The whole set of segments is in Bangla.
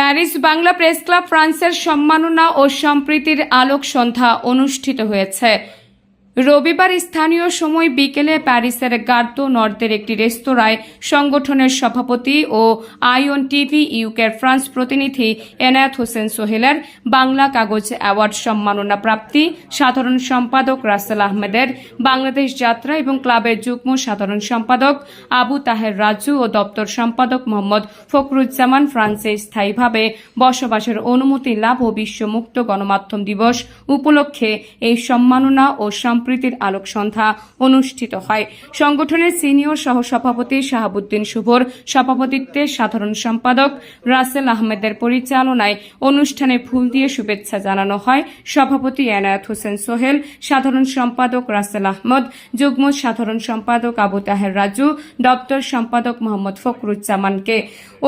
প্যারিস বাংলা প্রেস ক্লাব ফ্রান্সের সম্মাননা ও সম্প্রীতির আলোক সন্ধ্যা অনুষ্ঠিত হয়েছে। রবিবার স্থানীয় সময় বিকেলে প্যারিসের গার্দো নর্দের একটি রেস্তোরাঁয় সংগঠনের সভাপতি ও আইওন টিভি ইউকের ফ্রান্স প্রতিনিধি এনায়েত হোসেন সোহেলের বাংলা কাগজ অ্যাওয়ার্ড সম্মাননা প্রাপ্তি সাধারণ সম্পাদক রাসেল আহমেদের, বাংলাদেশ যাত্রা এবং ক্লাবের যুগ্ম সাধারণ সম্পাদক আবু তাহের রাজু ও দপ্তর সম্পাদক মোহাম্মদ ফখরুজ্জামান ফ্রান্সে স্থায়ীভাবে বসবাসের অনুমতি লাভ ও বিশ্ব মুক্ত গণমাধ্যম দিবস উপলক্ষে এই সম্মাননা ও সম্প্রীতির আলোক সন্ধ্যা অনুষ্ঠিত হয়। সংগঠনের সিনিয়র সহসভাপতি শাহাবুদ্দিন শুভর সভাপতিত্বে সাধারণ সম্পাদক রাসেল আহমেদের পরিচালনায় অনুষ্ঠানে ফুল দিয়ে শুভেচ্ছা জানানো হয়। সভাপতি এনায়েত হোসেন সোহেল, সাধারণ সম্পাদক রাসেল আহমদ, যুগ্ম সাধারণ সম্পাদক আবু তাহের রাজু, দপ্তর সম্পাদক মোহাম্মদ ফখরুজ্জামানকে।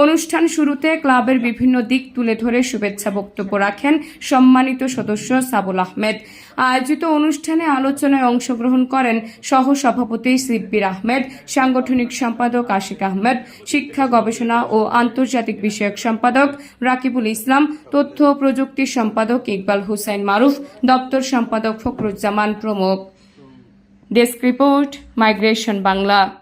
অনুষ্ঠান শুরুতে ক্লাবের বিভিন্ন দিক তুলে ধরে শুভেচ্ছা বক্তব্য রাখেন সম্মানিত সদস্য সাবুল আহমেদ। আয়োজিত অনুষ্ঠানে আলোচনায় অংশগ্রহণ করেন সহ সভাপতি সিব্বির আহমেদ, সাংগঠনিক সম্পাদক আশিক আহমেদ, শিক্ষা, গবেষণা ও আন্তর্জাতিক বিষয়ক সম্পাদক রাকিবুল ইসলাম, তথ্য প্রযুক্তি সম্পাদক ইকবাল হুসাইন মারুফ, দপ্তর সম্পাদক ফখরুজ্জামান প্রমুখ। Desk report, migration Bangla.